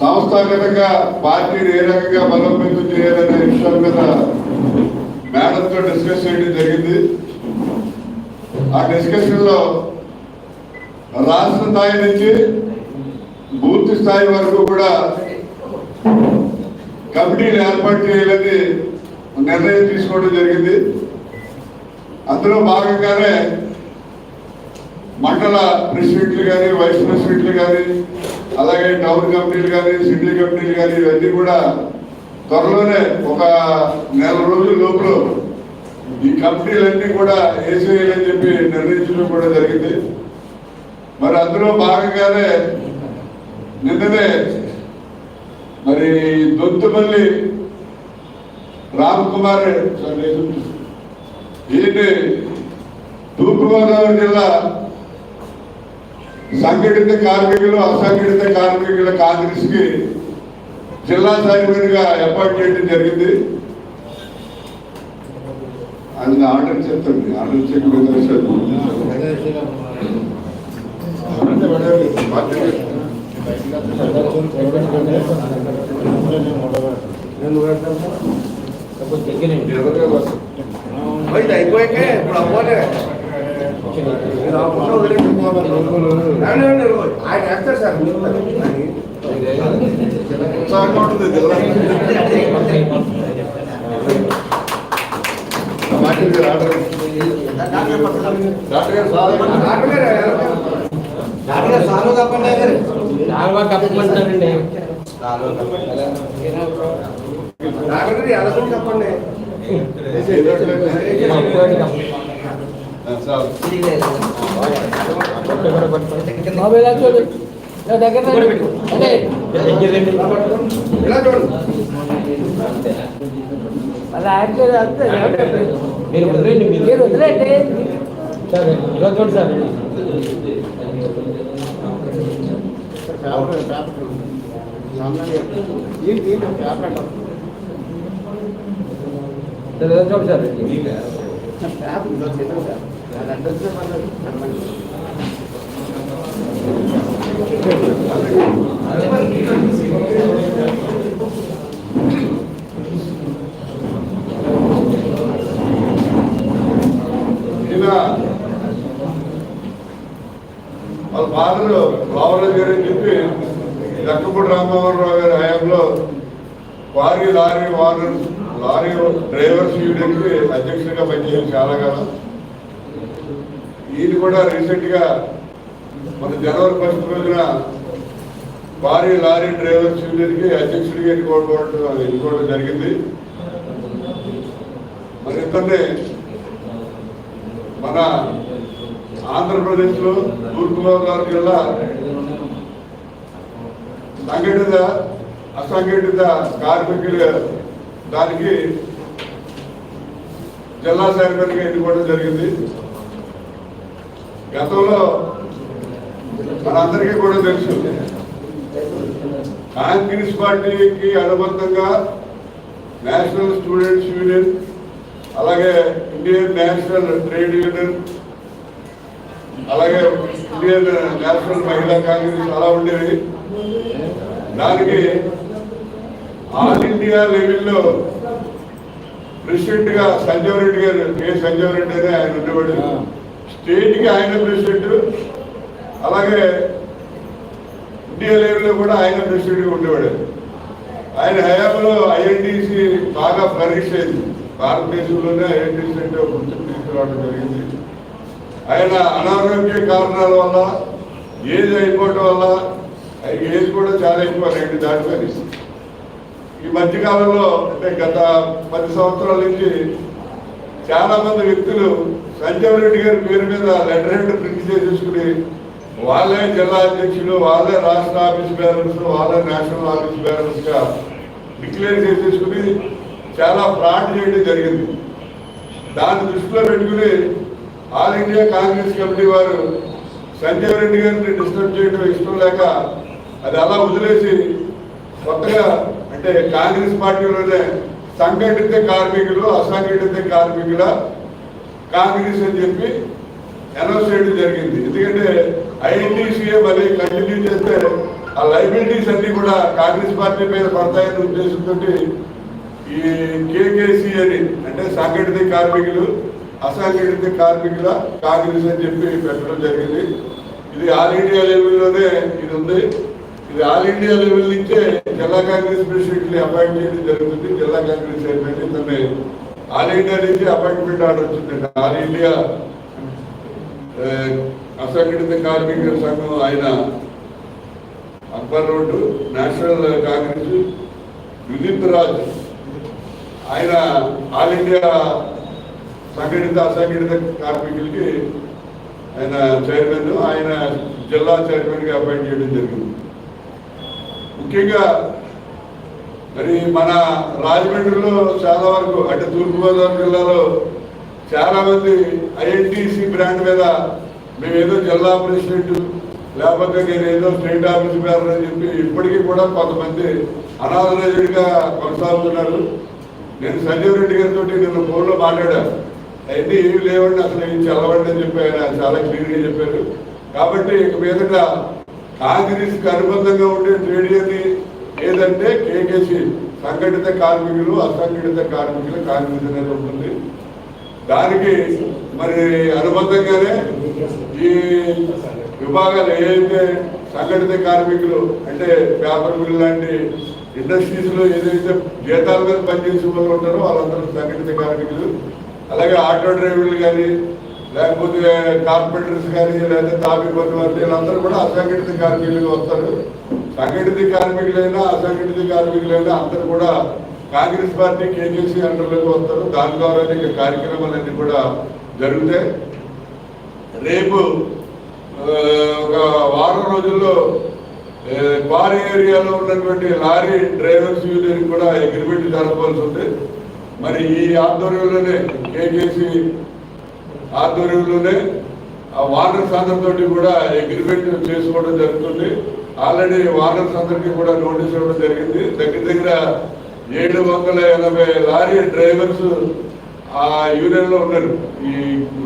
సంస్థాగతంగా పార్టీని ఏ రకంగా బలోపేతం చేయాలనే విషయం మీద మేడంతో డిస్కస్ చేయడం జరిగింది. ఆ డిస్కషన్లో రాష్ట్ర స్థాయి నుంచి బూత్ స్థాయి వరకు కూడా కమిటీలు ఏర్పాటు చేయాలని నిర్ణయం తీసుకోవడం జరిగింది. అందులో భాగంగానే మండల ప్రెసిడెంట్లు కానీ వైస్ ప్రెసిడెంట్లు కానీ అలాగే టౌన్ కంపెనీలు కానీ సిటీ కంపెనీలు కానీ ఇవన్నీ కూడా త్వరలోనే ఒక నెల రోజుల లోపల ఈ కంపెనీలన్నీ కూడా వేసేయాలని చెప్పి నిర్ణయించడం కూడా జరిగింది. మరి అందులో భాగంగానే నిన్ననే మరి దొంతుపల్లి రామ్ కుమార్ ఈయన్ని తూర్పుగోదావరి జిల్లా సంఘటిత కార్మికులు అసంఘటిత కార్మికుల కాంగ్రెస్కి జిల్లా చైర్మన్గా అపాయింట్ చేయడం జరిగింది. అది ఆర్డర్ చెప్తాండి ఆర్డర్ అయితే అయిపోయాక ఇప్పుడు అవ్వలే. ఆయన వేస్తారు సార్ ఉత్సాహంగా ఉంటుంది జిల్లా డాక్టర్ గారు ఆర్డర్ డాక్టర్ గారు నాలుగు కప్పమంటారండి నాగరి అదొకటి చెప్పండి మీరు వదిలేండి మీరు వదిలేండి సరే ఇలా చూడండి సార్ చూడండి సార్. వాళ్ళ ఫాదర్ రావుల గారు అని చెప్పి లక్కపూడి రామమోహన్ గారి హయాంలో వారి లారీ వారు లారీ డ్రైవర్స్ యూనియన్కి అధ్యక్షుడిగా పనిచేయాలి చాలా కాలం దీన్ని కూడా రీసెంట్గా మన జనవరి ఫస్ట్ రోజున భారీ లారీ డ్రైవర్స్ యూనియన్కి అధ్యక్షుడిగా ఎన్నుకోవడం ఎన్నుకోవడం జరిగింది. మరి ఇతన్ని మన ఆంధ్రప్రదేశ్లో తూర్పుగోదావరి జిల్లా సంఘటిత అసంఘటిత కార్మికులు దానికి జిల్లా చైర్మన్గా ఎన్నుకోవడం జరిగింది. గతంలో మనందరికీ కూడా తెలుసు. కాంగ్రెస్ పార్టీకి అనుబంధంగా నేషనల్ స్టూడెంట్స్ యూనియన్ అలాగే ఇండియన్ నేషనల్ ట్రేడ్ యూనియన్ అలాగే ఇండియన్ నేషనల్ మహిళా కాంగ్రెస్ అలా ఉండేవి. దానికి ఆల్ ఇండియా లెవెల్లో ప్రెసిడెంట్గా సంజీవ్ రెడ్డి గారు కె సంజీవ్ రెడ్డి అనే ఆయన ఉండేవాడు. స్టేట్కి ఆయన ప్రెసిడెంట్ అలాగే ఇండియా లెవెల్లో కూడా ఆయన ప్రెసిడెంట్గా ఉండేవాడు. ఆయన హయాంలో ఐఎన్టీసీ బాగా ఫ్లరిష్ అయింది భారతదేశంలోనే ఐఎన్టీసీ అంటే గుర్తుకు తీసుకురావడం జరిగింది. ఆయన అనారోగ్య కారణాల వల్ల ఏజ్ అయిపోవటం వల్ల ఏజ్ కూడా చాలా ఎక్కువ రెండు దాటిపోయింది. ఈ మధ్యకాలంలో అంటే గత పది సంవత్సరాల నుంచి చాలా మంది వ్యక్తులు సంజయ్ రెడ్డి గారి పేరు మీద లెటర్ హెడ్ ప్రింట్ చేసేసుకుని వాళ్ళే జిల్లా అధ్యక్షులు వాళ్ళే రాష్ట్ర ఆఫీస్ బ్యాలెన్స్ వాళ్ళే నేషనల్ ఆఫీస్ బేరర్స్గా డిక్లేర్ చేసేసుకుని చాలా ఫ్రాడ్ చేయడం జరిగింది. దాన్ని దృష్టిలో పెట్టుకుని ఆల్ ఇండియా కాంగ్రెస్ కమిటీ వారు సంజయ్ రెడ్డి గారిని డిస్టర్బ్ చేయడం ఇష్టం లేక అది అలా వదిలేసి కొత్తగా అంటే కాంగ్రెస్ పార్టీలోనే సంఘటిత కార్మికులు అసంఘటిత కార్మికుల కాంగ్రెస్ అని చెప్పి అనౌన్స్ చేయడం జరిగింది. ఎందుకంటే ఐఎన్టీసీఏ మళ్ళీ కంటిన్యూ చేస్తే ఆ లైబిలిటీస్ అన్ని కూడా కాంగ్రెస్ పార్టీ మీద పడతాయనే ఉద్దేశంతో ఈ కేకేసీ అని అంటే సంఘటిత కార్మికులు అసంఘటిత కార్మికుల కాంగ్రెస్ అని చెప్పి పెట్టడం జరిగింది. ఇది ఆల్ ఇండియా లెవెల్లోనే ఇది ఉంది. ఇది ఆల్ ఇండియా లెవెల్ నుంచే జిల్లా కాంగ్రెస్ ప్రెసిడెంట్ని అపాయింట్ చేయడం జరుగుతుంది. జిల్లా కాంగ్రెస్ చైర్మన్ తన ఆల్ ఇండియా నుంచి అపాయింట్మెంట్ ఆర్డర్ వచ్చిందండి ఆల్ ఇండియా అసంఘటిత కార్మిక సంఘం ఆయన అక్బర్ రోడ్డు నేషనల్ కాంగ్రెస్ విదిత్ రాజ్ ఆయన ఆల్ ఇండియా సంఘటిత అసంఘటిత కార్మికులకి ఆయన చైర్మన్ ఆయన జిల్లా చైర్మన్గా అపాయింట్ చేయడం జరిగింది. ముఖ్యంగా మరి మన రాజమండ్రిలో చాలా వరకు అంటే తూర్పుగోదావరి జిల్లాలో చాలా మంది ఐఎన్టీసీ బ్రాండ్ మీద మేము ఏదో జిల్లా ప్రెసిడెంట్ లేకపోతే నేను ఏదో స్టేట్ ఆఫీస్ బేరర్ అని చెప్పి ఇప్పటికీ కూడా కొంతమంది అనాథరాజుడిగా కొనసాగుతున్నారు. నేను సంజీవ్ రెడ్డి గారితో నిన్న ఫోన్లో మాట్లాడాను. అయితే ఏమి లేవండి అసలు ఏం చల్లవండి అని చెప్పి ఆయన చాలా క్లియర్గా చెప్పారు. కాబట్టి ఇక మీదట కాంగ్రెస్కి అనుబంధంగా ఉండే ట్రేడ్ యూనియన్ ఏదంటే కేకేసి సంఘటిత కార్మికులు అసంఘటిత కార్మికులు కాంగ్రెస్ అనేది ఉంటుంది. దానికి మరి అనుబంధంగానే ఈ విభాగాలు ఏదైతే సంఘటిత కార్మికులు అంటే పేపర్ మిల్ లాంటి ఇండస్ట్రీస్లో ఏదైతే జీతాల మీద పనిచేసే వాళ్ళు ఉంటారో వాళ్ళందరూ సంఘటిత కార్మికులు. అలాగే ఆటో డ్రైవర్లు కానీ లేకపోతే కార్పెంటర్స్ కానీ లేకపోతే తాపి పని వాళ్ళు వీళ్ళందరూ కూడా అసంఘటిత కార్మికులుగా వస్తారు. సంఘటిత కార్మికులైనా అసంఘటిత కార్మికులైనా అందరూ కూడా కాంగ్రెస్ పార్టీ కేజీసీ అండర్లోకి వస్తారు. దాని ద్వారా ఇక కార్యక్రమాలన్నీ కూడా జరుగుతాయి. రేపు ఒక వారం రోజుల్లో ఆ, క్వారీ ఏరియాలో ఉన్నటువంటి లారీ డ్రైవర్స్ యూనియన్ కూడా అగ్రిమెంట్ జరపవలసి ఉంది. మరి ఈ ఆధ్వర్యంలోనే కేజీసీ ఆధ్వర్యంలోనే ఆ వానర్స్ అందరితోటి కూడా అగ్రిమెంట్ చేసుకోవడం జరుగుతుంది. ఆల్రెడీ వానర్స్ అందరికీ కూడా నోటీస్ ఇవ్వడం జరిగింది. దగ్గర దగ్గర ఏడు వందల ఎనభై లారీ డ్రైవర్స్ ఆ యూనియన్లో ఉన్నారు. ఈ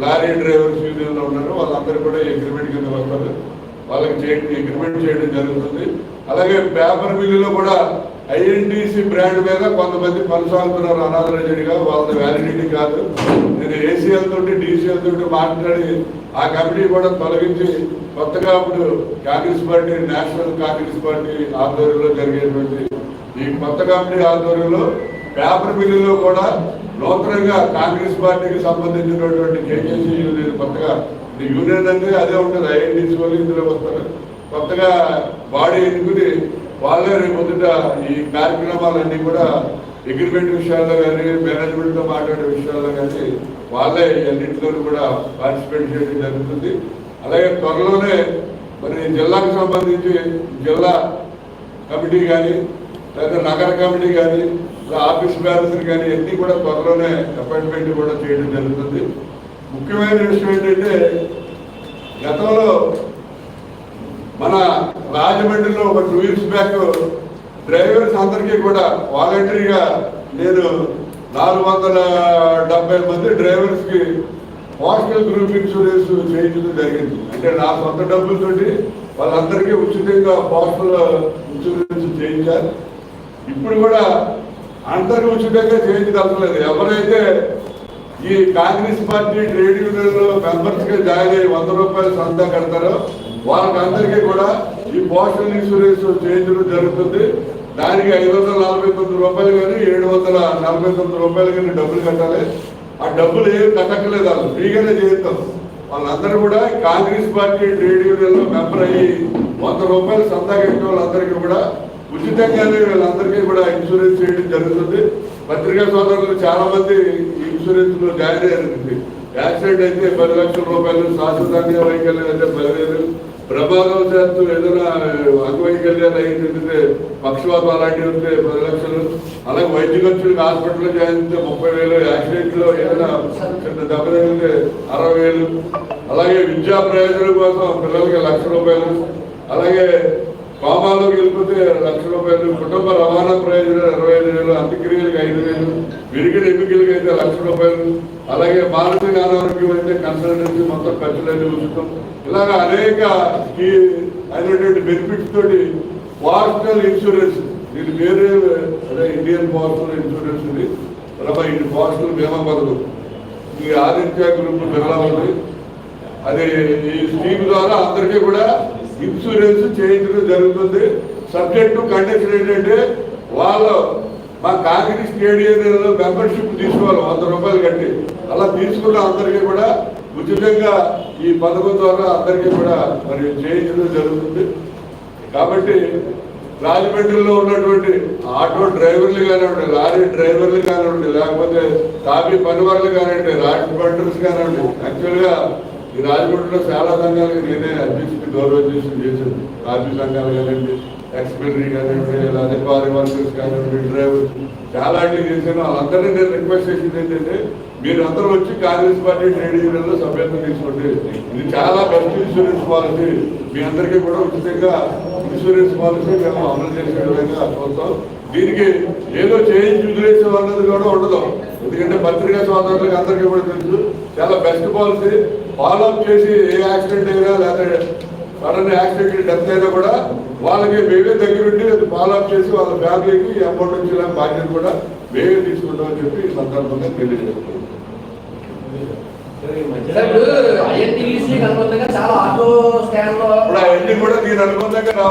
లారీ డ్రైవర్స్ యూనియన్లో ఉన్నారు. వాళ్ళందరూ కూడా అగ్రిమెంట్ కింద వస్తారు. వాళ్ళకి చేయడం అగ్రిమెంట్ చేయడం జరుగుతుంది. అలాగే పేపర్ మిల్లులో కూడా ఐఎన్టీసీ బ్రాండ్ మీద కొంతమంది కొనసాగుతున్నారు. గారు వాళ్ళ వ్యాలిడిటీ కాదు. నేను ఏసీఎల్ తోటి డీసీఎల్ తోటి మాట్లాడి ఆ కమిటీ కూడా తొలగించి కొత్తగా ఇప్పుడు Congress party national Congress party ఆధ్వర్యంలో జరిగేటువంటి ఈ కొత్త కమిటీ ఆధ్వర్యంలో పేపర్ మిల్లులో కూడా నూతనంగా కాంగ్రెస్ పార్టీకి సంబంధించినటువంటి కేకేసీ యూనియన్ కొత్తగా యూనియన్ అంటే అదే ఉంటుంది. ఐఎన్టీసీ వాళ్ళు ఇందులో వస్తారు కొత్తగా బాడీ ఎన్నుకుని వాళ్ళే రేపు పొద్దుట ఈ కార్యక్రమాలన్నీ కూడా అగ్రిమెంట్ విషయాల్లో కానీ మేనేజ్మెంట్తో మాట్లాడే విషయాల్లో కానీ వాళ్ళే అన్నింటిలో కూడా పార్టిసిపేట్ చేయడం జరుగుతుంది. అలాగే త్వరలోనే మరి జిల్లాకు సంబంధించి జిల్లా కమిటీ కానీ లేదా నగర కమిటీ కానీ ఆఫీస్ బ్యాలెన్స్ కానీ అన్నీ కూడా త్వరలోనే అపాయింట్మెంట్ కూడా చేయడం జరుగుతుంది. ముఖ్యమైన విషయం ఏంటంటే గతంలో మన రాజమండ్రిలో ఒక టూ ఇయర్స్ బ్యాక్ డ్రైవర్స్ అందరికీ కూడా వాలంటరీగా నేను నాలుగు వందల డెబ్బై మంది డ్రైవర్స్కి హాస్టల్ పోస్టల్ గ్రూప్ ఇన్సూరెన్స్ చేయించడం జరిగింది. అంటే నా సొంత డబ్బులతోటి వాళ్ళందరికీ ఉచితంగా హాస్టల్ ఇన్సూరెన్స్ చేయించారు. ఇప్పుడు కూడా అందరికీ ఉచితంగా చేయించదలలేదు ఎవరైతే ఈ కాంగ్రెస్ పార్టీ ట్రేడ్ యూనియన్ మెంబర్స్గా జాయిన్ అయ్యి వంద రూపాయలు సంతా కడతారో వాళ్ళకందరికీ కూడా ఈ పోస్టల్ ఇన్సూరెన్స్ చేయించడం జరుగుతుంది. దానికి ఐదు వందల నలభై తొమ్మిది రూపాయలు కానీ ఏడు వందల నలభై తొమ్మిది రూపాయలు కానీ డబ్బులు కట్టాలి. ఆ డబ్బులు ఏం కట్టక్కలేదు వాళ్ళు. ఫ్రీగానే చేయిస్తాం. వాళ్ళందరూ కూడా కాంగ్రెస్ పార్టీ ట్రేడ్ యూనియన్లో మెంబర్ అయ్యి వంద రూపాయలు సంతా కట్టిన వాళ్ళందరికీ కూడా ఉచితంగానే వీళ్ళందరికీ కూడా ఇన్సూరెన్స్ చేయడం జరుగుతుంది. పత్రికా సోదరులు చాలా మంది ఈ ఇన్సూరెన్స్లో జాయిన్ అయ్యారు. యాక్సిడెంట్ అయితే పది లక్షల రూపాయలు శాశ్వతంగా వైకల్యం అయితే పదివేలు ప్రమాదవశాత్తు ఏదైనా అంగవైకల్యాలు అయితే పక్షవాతం అలాంటివి ఉంటే పది లక్షలు. అలాగే వైద్య ఖర్చులకు హాస్పిటల్లో జాయిన్ అయితే ముప్పై వేలు యాక్సిడెంట్లో ఏదైనా చిన్న దెబ్బ తగిలితే అరవై వేలు. అలాగే విద్యా ప్రయోజనం కోసం పిల్లలకి లక్ష రూపాయలు. అలాగే కోమాలోకి వెళ్ళిపోతే లక్ష రూపాయలు కుటుంబ రవాణా ప్రయోజనాలు ఇరవై ఐదు వేలు అంత్యక్రియలకు ఐదు వేలు విరిగిన ఎన్నికలకు అయితే లక్ష రూపాయలు అలాగే మానసిక అనారోగ్యం అయితే కన్సల్టెన్సీ మొత్తం ఖర్చులన్నీ ఉచితం ఇలాగ అనేక ఈ అయినటువంటి బెనిఫిట్స్ తోటి పోస్టల్ ఇన్సూరెన్స్ దీని వేరే అదే ఇండియన్ పోస్టల్ ఇన్సూరెన్స్ ఇది తర్వాత ఇది పోస్టల్ బీమా పథకం. ఈ ఆదిత్య గ్రూప్ బిర్లా ఉంది. అది ఈ స్కీమ్ ద్వారా అందరికీ కూడా ఇన్సూరెన్స్ చేయించడం జరుగుతుంది. సబ్జెక్ట్ కండిషన్ ఏంటంటే వాళ్ళు మా కాంగ్రెస్ స్టేడియంలో మెంబర్షిప్ తీసుకోవాలి వంద రూపాయలు కట్టి. అలా తీసుకున్న అందరికీ కూడా ఉచితంగా ఈ పథకం ద్వారా అందరికీ కూడా మరి చేయించడం జరుగుతుంది. కాబట్టి రాజమండ్రిలో ఉన్నటువంటి ఆటో డ్రైవర్లు కానివ్వండి లారీ డ్రైవర్లు కానివ్వండి లేకపోతే తాపీ పనివాళ్ళు కానివ్వండి రాడ్ బండర్స్ కానివ్వండి యాక్చువల్గా ఈ రాజమండ్రిలో చాలా సంఘాలకు నేనే అధ్యక్షుడు గౌరవాధ్యక్షుడు చేశాను. తాపీ సంఘాలు కానివ్వండి ఎక్స్పెండరీ కానివ్వండి లేదా పారి వర్కర్స్ కానివ్వండి డ్రైవర్ చాలా అన్ని చేశాను. వాళ్ళందరినీ నేను రిక్వెస్ట్ చేసింది ఏంటంటే మీరు అందరూ వచ్చి కాంగ్రెస్ పార్టీ ట్రేడ్ యూనియన్లో సభ్యత్వం తీసుకోండి. ఇది చాలా బెస్ట్ ఇన్సూరెన్స్ పాలసీ. మీ అందరికీ కూడా ఉచితంగా ఇన్సూరెన్స్ పాలసీ మేము అమలు చేసే విధంగా చూస్తాం దీనికి ఏదో చేయించి వదిలేసే అన్నది కూడా ఉండదు. ఎందుకంటే పత్రికా సోదరులకు అందరికీ కూడా తెలుసు చాలా బెస్ట్ పాలసీ ఫాలో అప్ చేసి ఏ యాక్సిడెంట్ అయినా లేదా సడన్ యాక్సిడెంట్ డెత్ అయినా కూడా వాళ్ళకి మేమే దగ్గరుండి అది ఫాలో అప్ చేసి వాళ్ళ ఫ్యామిలీకి అమౌంట్ వచ్చేలా బాధ్యత కూడా మేమే తీసుకుంటామని చెప్పి ఈ సందర్భంగా తెలియజేస్తున్నాం. ఇప్పుడు అవన్నీ కూడా దీని అనుబంధంగా